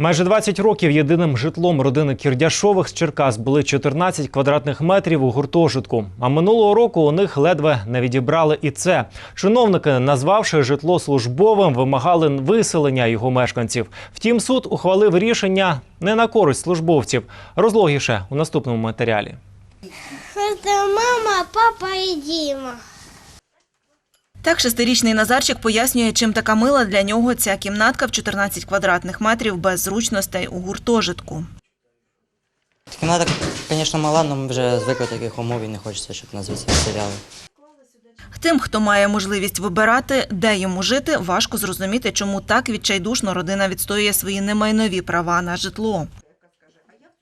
Майже 20 років єдиним житлом родини Кірдяшових з Черкас були 14 квадратних метрів у гуртожитку. А минулого року у них ледве не відібрали і це. Чиновники, назвавши житло службовим, вимагали виселення його мешканців. Втім, суд ухвалив рішення не на користь службовців. Розлогіше у наступному матеріалі. Это мама, папа и Дима. Так шестирічний Назарчик пояснює, чим така мила для нього ця кімнатка в 14 квадратних метрів без зручностей у гуртожитку. Кімната, звісно, мала, але ми вже звикли до таких умов і не хочеться, щоб нас звідси відселяли. Тим, хто має можливість вибирати, де йому жити, важко зрозуміти, чому так відчайдушно родина відстоює свої немайнові права на житло.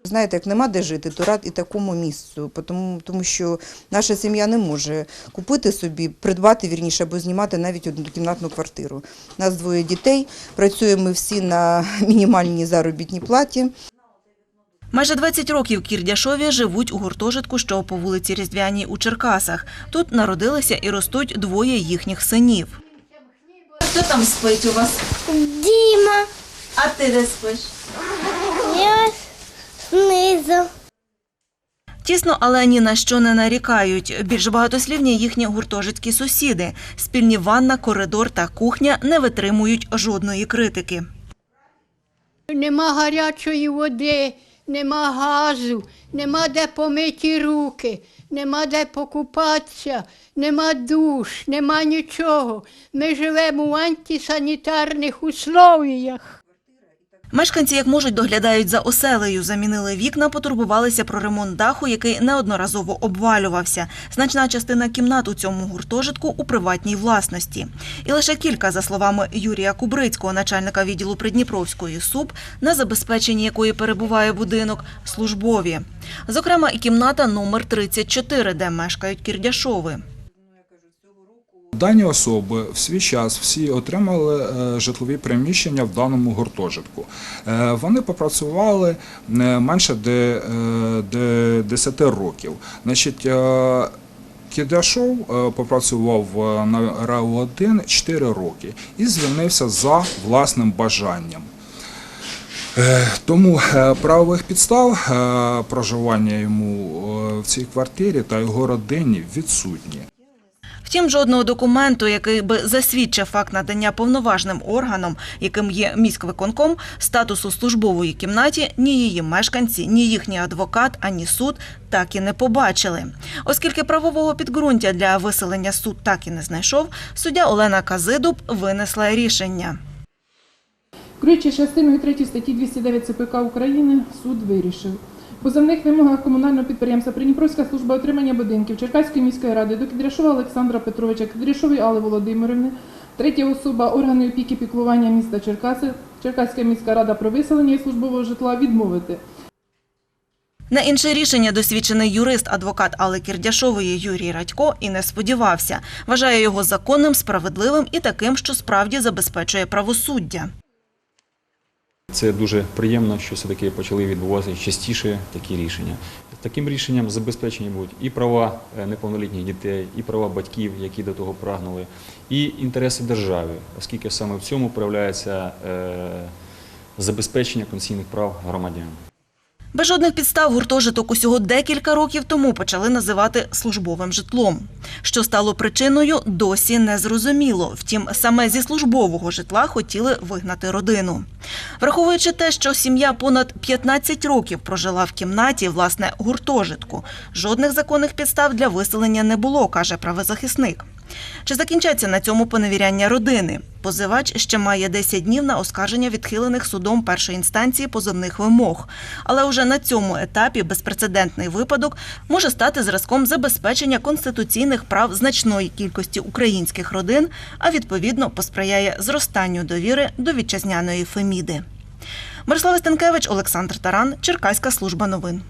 Знаєте, як нема де жити, то рад і такому місцю, тому, тому що наша сім'я не може купити собі, придбати вірніше або знімати навіть однокімнатну квартиру. У нас двоє дітей, працюємо ми всі на мінімальній заробітній платі. Майже 20 років Кірдяшові живуть у гуртожитку, що по вулиці Різдвяній у Черкасах. Тут народилися і ростуть двоє їхніх синів. Хто там спить у вас? Дима, А ти де спиш? Я снизу. Тісно, але ні на що не нарікають. Більш багатослівні їхні гуртожитські сусіди. Спільні ванна, коридор та кухня не витримують жодної критики. Нема гарячої води, нема газу, нема де помиті руки, нема де покупатися, нема душ, нема нічого. Ми живемо в антисанітарних условіях. Мешканці, як можуть, доглядають за оселею. Замінили вікна, потурбувалися про ремонт даху, який неодноразово обвалювався. Значна частина кімнат у цьому гуртожитку у приватній власності. І лише кілька, за словами Юрія Кубрицького, начальника відділу Придніпровської СУП, на забезпеченні якої перебуває будинок, службові. Зокрема, і кімната номер 34, де мешкають Кірдяшови. Дані особи в свій час всі отримали е, житлові приміщення в даному гуртожитку. Е, Вони попрацювали менше е, де 10 років. Значить, Кідашов попрацював на РАО-1 4 роки і звільнився за власним бажанням. Тому правових підстав проживання йому в цій квартирі та його родині відсутні. Втім, жодного документу, який би засвідчив факт надання повноважним органам, яким є міськвиконком, статусу службової кімнаті, ні її мешканці, ні їхній адвокат, ані суд так і не побачили. Оскільки правового підґрунтя для виселення суд так і не знайшов, суддя Олена Казидуб винесла рішення. Керуючи частиною 3 статті 209 ЦПК України, суд вирішив. По земних вимогах комунального підприємства Придніпровська служба отримання будинків Черкаської міської ради до Кідряшова Олександра Петровича, Кідряшової Алли Володимирівни, третя особа органу опіки піклування міста Черкаси, Черкаська міська рада про виселення із службового житла відмовити. На інше рішення досвідчений юрист, адвокат Алли Кірдяшової Юрій Радько і не сподівався. Вважає його законним, справедливим і таким, що справді забезпечує правосуддя. Це дуже приємно, що все-таки почали відбуватися частіше такі рішення. Таким рішенням забезпечені будуть і права е, неповнолітніх дітей, і права батьків, які до того прагнули, і інтереси держави, оскільки саме в цьому проявляється е, забезпечення конституційних прав громадян. Без жодних підстав гуртожиток усього декілька років тому почали називати службовим житлом. Що стало причиною, досі не зрозуміло. Втім, саме зі службового житла хотіли вигнати родину. Враховуючи те, що сім'я понад 15 років прожила в кімнаті, власне, гуртожитку, жодних законних підстав для виселення не було, каже правозахисник. Чи закінчаться на цьому поневіряння родини? Позивач ще має 10 днів на оскарження відхилених судом першої інстанції позовних вимог. Але уже на цьому етапі безпрецедентний випадок може стати зразком забезпечення конституційних прав значної кількості українських родин, а відповідно посприяє зростанню довіри до вітчизняної Феміди. Мирослава Стенкевич, Олександр Таран, Черкаська служба новин.